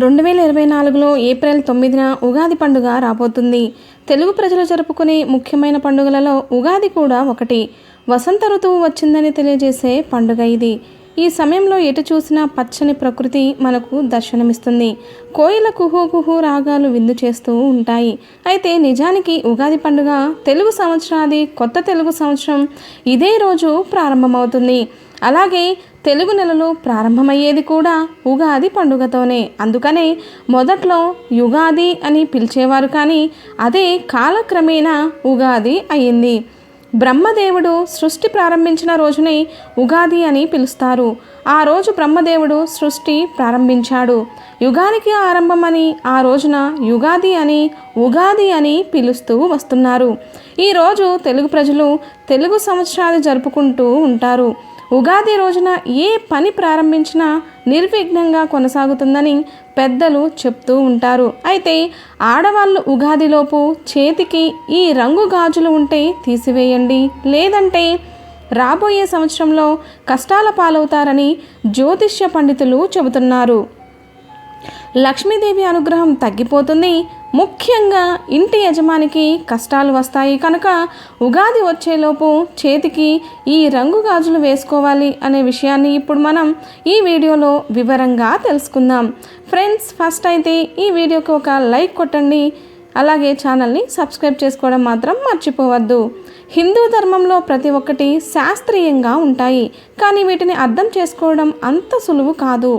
రెండు వేల ఇరవై నాలుగులో ఏప్రిల్ తొమ్మిదిన ఉగాది పండుగ రాబోతుంది. తెలుగు ప్రజలు జరుపుకునే ముఖ్యమైన పండుగలలో ఉగాది కూడా ఒకటి. వసంత ఋతువు వచ్చిందని తెలియజేసే పండుగ ఇది. ఈ సమయంలో ఎటు చూసినా పచ్చని ప్రకృతి మనకు దర్శనమిస్తుంది. కోయిల కుహు కుహు రాగాలు విందు చేస్తూ ఉంటాయి. అయితే నిజానికి ఉగాది పండుగ తెలుగు సంవత్సరాది కొత్త తెలుగు సంవత్సరం ఇదే రోజు ప్రారంభమవుతుంది. అలాగే తెలుగు నెలలు ప్రారంభమయ్యేది కూడా ఉగాది పండుగతోనే. అందుకనే మొదట్లో యుగాది అని పిలిచేవారు కానీ అదే కాలక్రమేణా ఉగాది అయింది బ్రహ్మదేవుడు సృష్టి ప్రారంభించిన రోజునే ఉగాది అని పిలుస్తారు. ఆ రోజు బ్రహ్మదేవుడు సృష్టి ప్రారంభించాడు. యుగానికి ఆరంభమని ఆ రోజున యుగాది అని ఉగాది అని పిలుస్తూ వస్తున్నారు. ఈరోజు తెలుగు ప్రజలు తెలుగు సంవత్సరాలు జరుపుకుంటూ ఉంటారు. ఉగాది రోజున ఏ పని ప్రారంభించినా నిర్విఘ్నంగా కొనసాగుతుందని పెద్దలు చెప్తూ ఉంటారు. అయితే ఆడవాళ్ళు ఉగాదిలోపు చేతికి ఈ రంగు గాజులు ఉంటే తీసివేయండి. లేదంటే రాబోయే సంవత్సరంలో కష్టాల పాలవుతారని జ్యోతిష్య పండితులు చెబుతున్నారు. లక్ష్మీదేవి అనుగ్రహం తగ్గిపోతుంది. ముఖ్యంగా ఇంటి యజమానికి కష్టాలు వస్తాయి. కనుక ఉగాది వచ్చేలోపు చేతికి ఈ రంగు గాజులు వేసుకోవాలి అనే విషయాన్ని ఇప్పుడు మనం ఈ వీడియోలో వివరంగా తెలుసుకుందాం. ఫ్రెండ్స్ ఫస్ట్ అయితే ఈ వీడియోకి ఒక లైక్ కొట్టండి. అలాగే ఛానల్ని సబ్స్క్రైబ్ చేసుకోవడం మాత్రం మర్చిపోవద్దు. హిందూ ధర్మంలో ప్రతి ఒక్కటి శాస్త్రీయంగా ఉంటాయి. కానీ వీటిని అర్థం చేసుకోవడం అంత సులువు కాదు.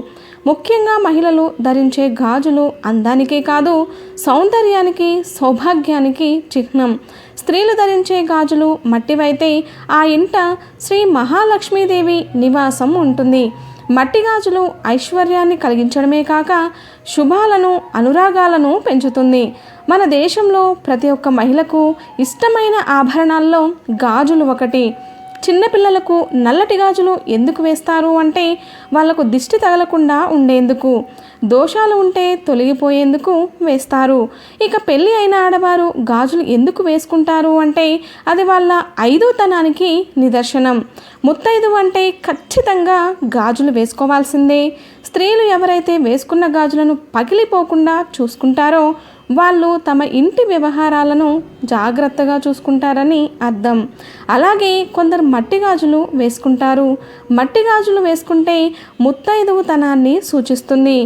ముఖ్యంగా మహిళలు ధరించే గాజులు అందానికే కాదు సౌందర్యానికి సౌభాగ్యానికి చిహ్నం. స్త్రీలు ధరించే గాజులు మట్టివైతే ఆ ఇంట శ్రీ మహాలక్ష్మీదేవి నివాసం ఉంటుంది. మట్టి గాజులు ఐశ్వర్యాన్ని కలిగించడమే కాక శుభాలను అనురాగాలను పెంచుతుంది. మన దేశంలో ప్రతి ఒక్క మహిళకు ఇష్టమైన ఆభరణాల్లో గాజులు ఒకటి. చిన్నపిల్లలకు నల్లటి గాజులు ఎందుకు వేస్తారు అంటే వాళ్ళకు దిష్టి తగలకుండా ఉండేందుకు దోషాలు ఉంటే తొలగిపోయేందుకు వేస్తారు. ఇక పెళ్ళి అయిన ఆడవారు గాజులు ఎందుకు వేసుకుంటారు అంటే అది వాళ్ళ ఐదోతనానికి నిదర్శనం. ముత్తైదు అంటే ఖచ్చితంగా గాజులు వేసుకోవాల్సిందే. స్త్రీలు ఎవరైతే వేసుకున్న గాజులను పగిలిపోకుండా చూసుకుంటారో వాళ్ళు తమ ఇంటి వ్యవహారాలను జాగ్రత్తగా చూసుకుంటారని అర్థం. అలాగే కొందరు మట్టి గాజులు వేసుకుంటారు. మట్టి గాజులు వేసుకుంటే ముత్తైదువుతనాన్ని సూచిస్తుంది.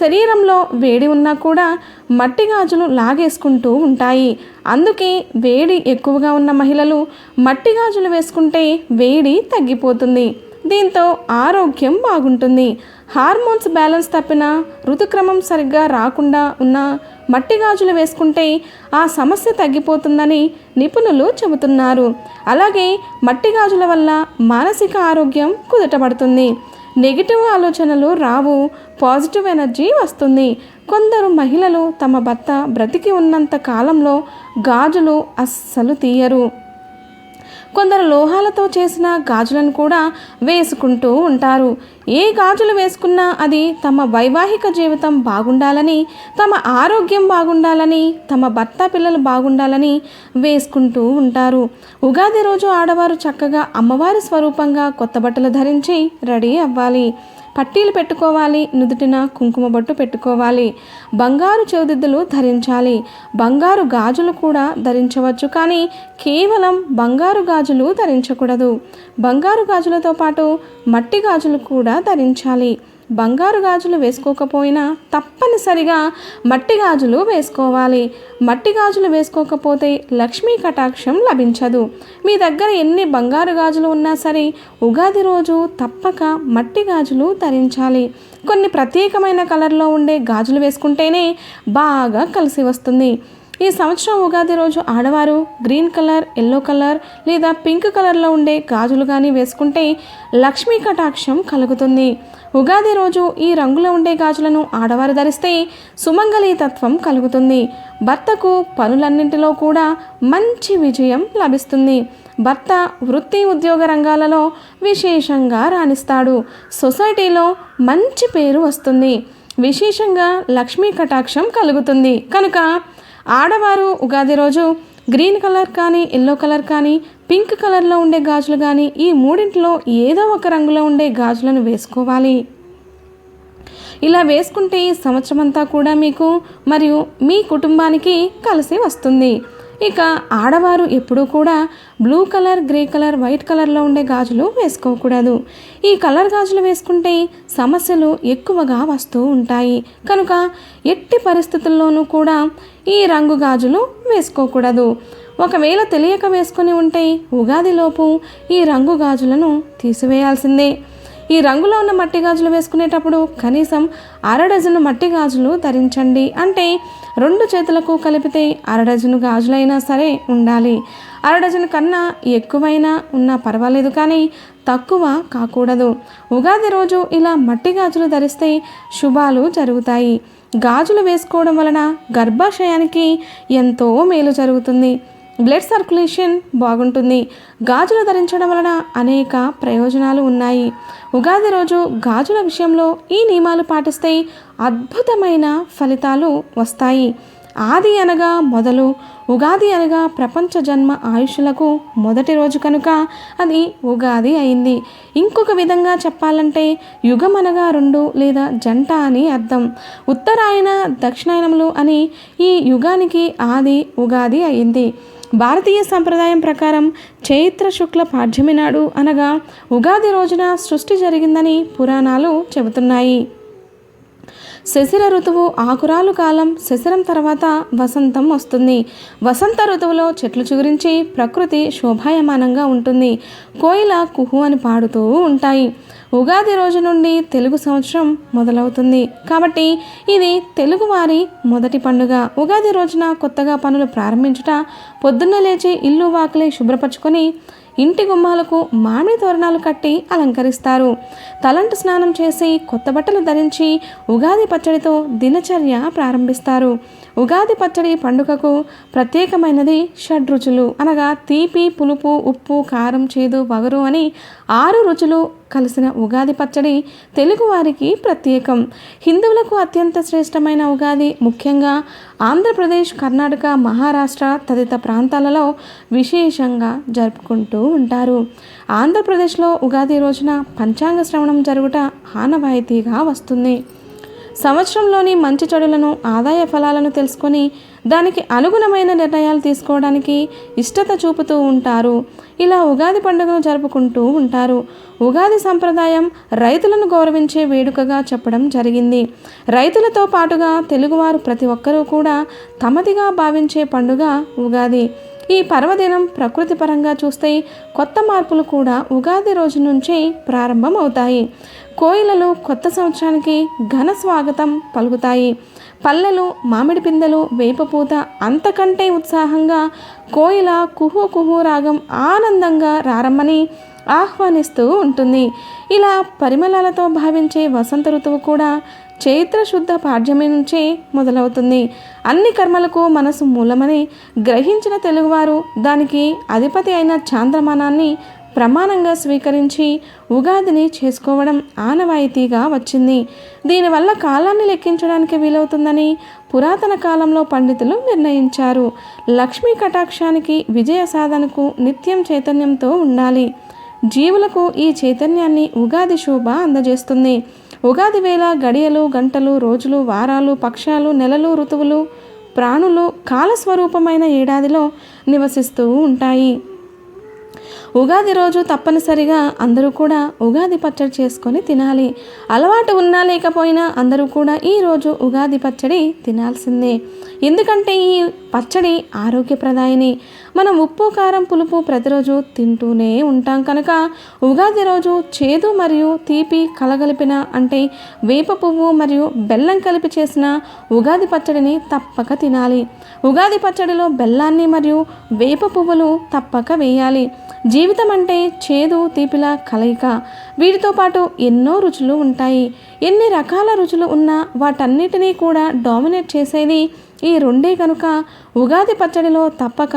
శరీరంలో వేడి ఉన్నా కూడా మట్టి గాజులు లాగేసుకుంటూ ఉంటాయి. అందుకే వేడి ఎక్కువగా ఉన్న మహిళలు మట్టి గాజులు వేసుకుంటే వేడి తగ్గిపోతుంది. దీంతో ఆరోగ్యం బాగుంటుంది. హార్మోన్స్ బ్యాలెన్స్ తప్పిన ఋతుక్రమం సరిగ్గా రాకుండా ఉన్న మట్టి గాజులు వేసుకుంటే ఆ సమస్య తగ్గిపోతుందని నిపుణులు చెబుతున్నారు. అలాగే మట్టి గాజుల వల్ల మానసిక ఆరోగ్యం కుదుటపడుతుంది. నెగిటివ్ ఆలోచనలు రావు పాజిటివ్ ఎనర్జీ వస్తుంది. కొందరు మహిళలు తమ భర్త బ్రతికి ఉన్నంత కాలంలో గాజులు అస్సలు తీయరు. కొందరు లోహాలతో చేసిన గాజులను కూడా వేసుకుంటూ ఉంటారు. ఏ గాజులు వేసుకున్నా అది తమ వైవాహిక జీవితం బాగుండాలని తమ ఆరోగ్యం బాగుండాలని తమ భర్త పిల్లలు బాగుండాలని వేసుకుంటూ ఉంటారు. ఉగాది రోజు ఆడవారు చక్కగా అమ్మవారి స్వరూపంగా కొత్త బట్టలు ధరించి రెడీ అవ్వాలి. పట్టీలు పెట్టుకోవాలి నుదుటిన కుంకుమ బొట్టు పెట్టుకోవాలి. బంగారు చెవిదిద్దులు ధరించాలి. బంగారు గాజులు కూడా ధరించవచ్చు కానీ కేవలం బంగారు గాజులు ధరించకూడదు. బంగారు గాజులతో పాటు మట్టి గాజులు కూడా ధరించాలి. బంగారు గాజులు వేసుకోకపోయినా తప్పనిసరిగా మట్టి గాజులు వేసుకోవాలి. మట్టి గాజులు వేసుకోకపోతే లక్ష్మీ కటాక్షం లభించదు. మీ దగ్గర ఎన్ని బంగారు గాజులు ఉన్నా సరే ఉగాది రోజు తప్పక మట్టి గాజులు ధరించాలి. కొన్ని ప్రత్యేకమైన కలర్లో ఉండే గాజులు వేసుకుంటేనే బాగా కలిసి వస్తుంది. ఈ సంవత్సరం ఉగాది రోజు ఆడవారు గ్రీన్ కలర్ ఎల్లో కలర్ లేదా పింక్ కలర్లో ఉండే గాజులు కానీ వేసుకుంటే లక్ష్మీ కటాక్షం కలుగుతుంది. ఉగాది రోజు ఈ రంగులో ఉండే గాజులను ఆడవారు ధరిస్తే సుమంగళీతత్వం కలుగుతుంది. భర్తకు పనులన్నింటిలో కూడా మంచి విజయం లభిస్తుంది. భర్త వృత్తి ఉద్యోగ రంగాలలో విశేషంగా రాణిస్తాడు. సొసైటీలో మంచి పేరు వస్తుంది. విశేషంగా లక్ష్మీ కటాక్షం కలుగుతుంది. కనుక ఆడవారు ఉగాది రోజు గ్రీన్ కలర్ కానీ ఎల్లో కలర్ కానీ పింక్ కలర్లో ఉండే గాజులు కానీ ఈ మూడింటిలో ఏదో ఒక రంగులో ఉండే గాజులను వేసుకోవాలి. ఇలా వేసుకుంటే ఈ సంవత్సరం అంతా కూడా మీకు మరియు మీ కుటుంబానికి కలిసి వస్తుంది. ఇక ఆడవారు ఎప్పుడూ కూడా blue colour grey colour white కలర్లో ఉండే గాజులు వేసుకోకూడదు. ఈ కలర్ గాజులు వేసుకుంటే సమస్యలు ఎక్కువగా వస్తూ ఉంటాయి. కనుక ఎట్టి పరిస్థితుల్లోనూ కూడా ఈ రంగు గాజులు వేసుకోకూడదు. ఒకవేళ తెలియక వేసుకొని ఉంటే ఉగాదిలోపు ఈ రంగు గాజులను తీసివేయాల్సిందే. ఈ రంగులో ఉన్న మట్టి గాజులు వేసుకునేటప్పుడు కనీసం అర డజను మట్టి గాజులు ధరించండి. అంటే రెండు చేతులకు కలిపితే అర డజను గాజులైనా సరే ఉండాలి. అర డజను కన్నా ఎక్కువైనా ఉన్నా పర్వాలేదు కానీ తక్కువ కాకూడదు. ఉగాది రోజు ఇలా మట్టి గాజులు ధరిస్తే శుభాలు జరుగుతాయి. గాజులు వేసుకోవడం వలన గర్భాశయానికి ఎంతో మేలు జరుగుతుంది. బ్లడ్ సర్క్యులేషన్ బాగుంటుంది. గాజులు ధరించడం వలన అనేక ప్రయోజనాలు ఉన్నాయి. ఉగాది రోజు గాజుల విషయంలో ఈ నియమాలు పాటిస్తే అద్భుతమైన ఫలితాలు వస్తాయి. ఆది అనగా మొదలు ఉగాది అనగా ప్రపంచ జన్మ ఆయుషులకు మొదటి రోజు కనుక అది ఉగాది అయింది. ఇంకొక విధంగా చెప్పాలంటే యుగం అనగా రెండు లేదా జంట అని అర్థం. ఉత్తరాయణ దక్షిణాయనములు అని ఈ యుగానికి ఆది ఉగాది అయింది. భారతీయ సంప్రదాయం ప్రకారం చైత్ర శుక్ల పాఠ్యమి నాడు అనగా ఉగాది రోజున సృష్టి జరిగిందని పురాణాలు చెబుతున్నాయి. శశిర ఋతువు ఆకురాలు కాలం శశిరం తర్వాత వసంతం వస్తుంది. వసంత ఋతువులో చెట్లు చిగురించి ప్రకృతి శోభాయమానంగా ఉంటుంది. కోయిల కుహు అని పాడుతూ ఉంటాయి. ఉగాది రోజు నుండి తెలుగు సంవత్సరం మొదలవుతుంది. కాబట్టి ఇది తెలుగువారి మొదటి పండుగ. ఉగాది రోజున కొత్తగా పనులు ప్రారంభించుట పొద్దున్న లేచి ఇల్లు వాకిలి శుభ్రపరచుకొని ఇంటి గుమ్మాలకు మామిడి తోరణాలు కట్టి అలంకరిస్తారు. తలంటు స్నానం చేసి కొత్త బట్టలు ధరించి ఉగాది పచ్చడితో దినచర్య ప్రారంభిస్తారు. ఉగాది పచ్చడి పండుగకు ప్రత్యేకమైనది షడ్రుచులు. అనగా తీపి పులుపు ఉప్పు కారం చేదు వగరు అని ఆరు రుచులు కలిసిన ఉగాది పచ్చడి తెలుగువారికి ప్రత్యేకం. హిందువులకు అత్యంత శ్రేష్టమైన ఉగాది ముఖ్యంగా ఆంధ్రప్రదేశ్ కర్ణాటక మహారాష్ట్ర తదితర ప్రాంతాలలో విశేషంగా జరుపుకుంటూ ఉంటారు. ఆంధ్రప్రదేశ్లో ఉగాది రోజున పంచాంగ శ్రవణం జరుగుట ఆనవాయితీగా వస్తుంది. సంవత్సరంలోని మంచి చెడులను ఆదాయ ఫలాలను తెలుసుకొని దానికి అనుగుణమైన నిర్ణయాలు తీసుకోవడానికి ఇష్టత చూపుతూ ఉంటారు. ఇలా ఉగాది పండుగను జరుపుకుంటూ ఉంటారు. ఉగాది సంప్రదాయం రైతులను గౌరవించే వేడుకగా చెప్పడం జరిగింది. రైతులతో పాటుగా తెలుగువారు ప్రతి ఒక్కరూ కూడా తమదిగా భావించే పండుగ ఉగాది. ఈ పర్వదినం ప్రకృతి పరంగా చూస్తే కొత్త మార్పులు కూడా ఉగాది రోజు నుంచే ప్రారంభం అవుతాయి కోయిలలు కొత్త సంవత్సరానికి ఘన స్వాగతం పలుకుతాయి. పల్లెలు మామిడి పిందెలు వేపపూత అంతకంటే ఉత్సాహంగా కోయిల కుహు కుహు రాగం ఆనందంగా రారమ్మని ఆహ్వానిస్తూ ఉంటుంది. ఇలా పరిమళాలతో భావించే వసంత ఋతువు కూడా చైత్ర శుద్ధ నుంచే మొదలవుతుంది. అన్ని కర్మలకు మనసు మూలమని గ్రహించిన తెలుగువారు దానికి అధిపతి అయిన చాంద్రమానాన్ని ప్రమాణంగా స్వీకరించి ఉగాదిని చేసుకోవడం ఆనవాయితీగా వచ్చింది. దీనివల్ల కాలాన్ని లెక్కించడానికి వీలవుతుందని పురాతన కాలంలో పండితులు నిర్ణయించారు. లక్ష్మీ కటాక్షానికి విజయ సాధనకు నిత్యం చైతన్యంతో ఉండాలి. జీవులకు ఈ చైతన్యాన్ని ఉగాది శోభ అందజేస్తుంది. ఉగాది వేళ గడియలు గంటలు రోజులు వారాలు పక్షాలు నెలలు ఋతువులు ప్రాణులు కాలస్వరూపమైన ఏడాదిలో నివసిస్తూ ఉంటాయి. ఉగాది రోజు తప్పనిసరిగా అందరూ కూడా ఉగాది పచ్చడి చేసుకొని తినాలి. అలవాటు ఉన్నా లేకపోయినా అందరూ కూడా ఈరోజు ఉగాది పచ్చడి తినాల్సిందే. ఎందుకంటే ఈ పచ్చడి ఆరోగ్యప్రదాయని. మనం ఉప్పు కారం పులుపు ప్రతిరోజు తింటూనే ఉంటాం కనుక ఉగాది రోజు చేదు మరియు తీపి కలగలిపిన అంటే వేప పువ్వు మరియు బెల్లం కలిపి చేసిన ఉగాది పచ్చడిని తప్పక తినాలి. ఉగాది పచ్చడిలో బెల్లాన్ని మరియు వేప పువ్వులు తప్పక వేయాలి. జీవితం అంటే చేదు తీపిల కలయిక. వీటితో పాటు ఎన్నో రుచులు ఉంటాయి. ఎన్ని రకాల రుచులు ఉన్నా వాటన్నిటినీ కూడా డామినేట్ చేసేది ఈ రెండే కనుక. ఉగాది పచ్చడిలో తప్పక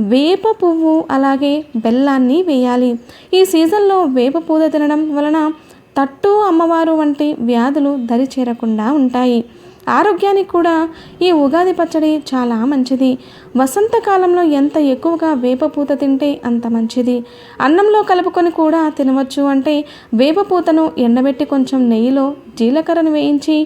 వేప పువ్వు అలాగే బెల్లాన్ని వేయాలి. ఈ సీజన్లో వేప పూత తినడం వలన తట్టు అమ్మవారు వంటి వ్యాధులు దరి చేరకుండా ఉంటాయి. ఆరోగ్యానికి కూడా ఈ ఉగాది పచ్చడి చాలా మంచిది. వసంతకాలంలో ఎంత ఎక్కువగా వేపపూత తింటే అంత మంచిది. అన్నంలో కలుపుకొని కూడా తినవచ్చు అంటే వేపపూతను ఎండబెట్టి కొంచెం నెయ్యిలో జీలకర్రను వేయించి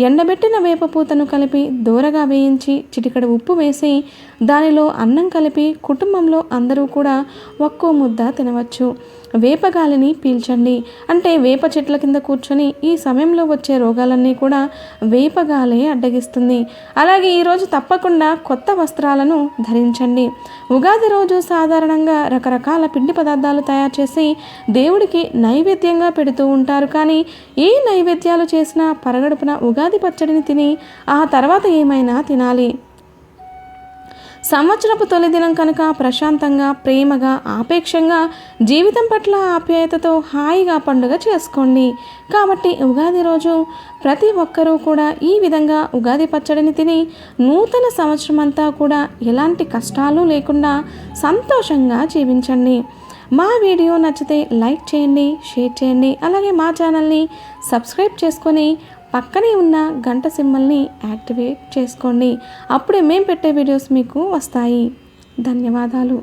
ఎండబెట్టిన వేపపూతను కలిపి దూరగా వేయించి చిటికడ ఉప్పు వేసి దానిలో అన్నం కలిపి కుటుంబంలో అందరూ కూడా ఒక్కో ముద్ద తినవచ్చు. వేపగాలిని పీల్చండి. అంటే వేప చెట్ల కింద కూర్చొని ఈ సమయంలో వచ్చే రోగాలన్నీ కూడా వేపగాలే అడ్డగిస్తుంది. అలాగే ఈరోజు తప్పకుండా కొత్త వస్త్రాలను ధరించండి. ఉగాది రోజు సాధారణంగా రకరకాల పిండి పదార్థాలు తయారు చేసి దేవుడికి నైవేద్యంగా పెడుతూ ఉంటారు. కానీ ఏ నైవేద్యాలు చేసినా పరగడుపున ఉగాది ఉగాది పచ్చడిని తిని ఆ తర్వాత ఏమైనా తినాలి. సంవత్సరపు తొలి దినం కనుక ప్రశాంతంగా ప్రేమగా ఆపేక్షంగా జీవితం పట్ల ఆప్యాయతతో హాయిగా పండుగ చేసుకోండి. కాబట్టి ఉగాది రోజు ప్రతి ఒక్కరూ కూడా ఈ విధంగా ఉగాది పచ్చడిని తిని నూతన సంవత్సరం అంతా కూడా ఎలాంటి కష్టాలు లేకుండా సంతోషంగా జీవించండి. మా వీడియో నచ్చితే లైక్ చేయండి షేర్ చేయండి అలాగే మా ఛానల్ని సబ్స్క్రైబ్ చేసుకొని పక్కనే ఉన్న గంట సింబల్ని యాక్టివేట్ చేసుకోండి. అప్పుడే మేము పెట్టే వీడియోస్ మీకు వస్తాయి. ధన్యవాదాలు.